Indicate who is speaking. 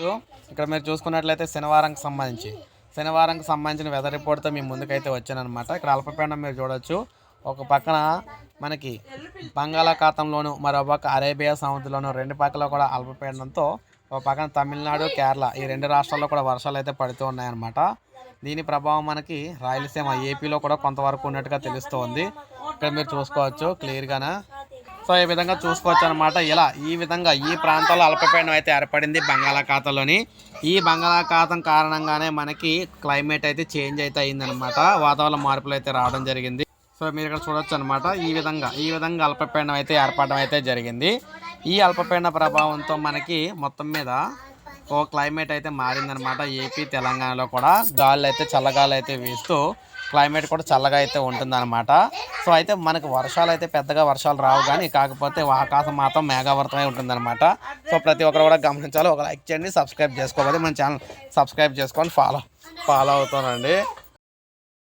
Speaker 1: So ఇక్కడ మీరు చూసుకున్నట్లయితే శనివారంకి సంబంధించి. శనివారంకి సంబంధించిన వెదర్ రిపోర్ట్తో మీ ముందుకైతే వచ్చానమాట ఇక్కడ అల్పపీడనం మీరు చూడొచ్చు. ఒక పక్కన మనకి బంగాళాఖాతంలోను మరో పక్క అరేబియా సముద్రంలోను రెండు పక్కల కూడా అల్పపీడనంతో ఒక పక్కన తమిళనాడు కేరళ ఈ రెండు రాష్ట్రాల్లో కూడా వర్షాలు అయితే పడుతూ ఉన్నాయన్నమాట. దీని ప్రభావం మనకి రాయలసీమ ఏపీలో కూడా కొంతవరకు ఉన్నట్టుగా తెలుస్తోంది. ఇక్కడ మీరు చూసుకోవచ్చు క్లియర్గానే సో ఈ విధంగా చూసుకోవచ్చు అనమాట ఇలా ఈ విధంగా ఈ ప్రాంతంలో అల్పపీడనం అయితే ఏర్పడింది బంగాళాఖాతంలోని. ఈ బంగాళాఖాతం కారణంగానే మనకి క్లైమేట్ అయితే చేంజ్ అయితే అయిందనమాట వాతావరణ మార్పులు అయితే రావడం జరిగింది. సో మీరు ఇక్కడ చూడొచ్చు అనమాట ఈ విధంగా ఈ విధంగా అల్పపీడనం అయితే ఏర్పడడం అయితే జరిగింది. ఈ అల్పపీడన ప్రభావంతో మనకి మొత్తం మీద ఓ క్లైమేట్ అయితే మారిందనమాట ఏపీ తెలంగాణలో కూడా గాలులు అయితే చల్లగాలు అయితే వేస్తూ క్లైమేట్ కూడా చల్లగా అయితే ఉంటుందన్నమాట. సో అయితే మనకు వర్షాలు అయితే పెద్దగా వర్షాలు రావు కానీ కాకపోతే ఆకాశం మాత్రం మేఘావర్తమై ఉంటుందన్నమాట. సో ప్రతి ఒక్కరు కూడా గమనించాలి. ఒక లైక్ చేయండి సబ్స్క్రైబ్ చేసుకోవాలి మన ఛానల్ సబ్స్క్రైబ్ చేసుకొని ఫాలో ఫాలో అవుతానండి.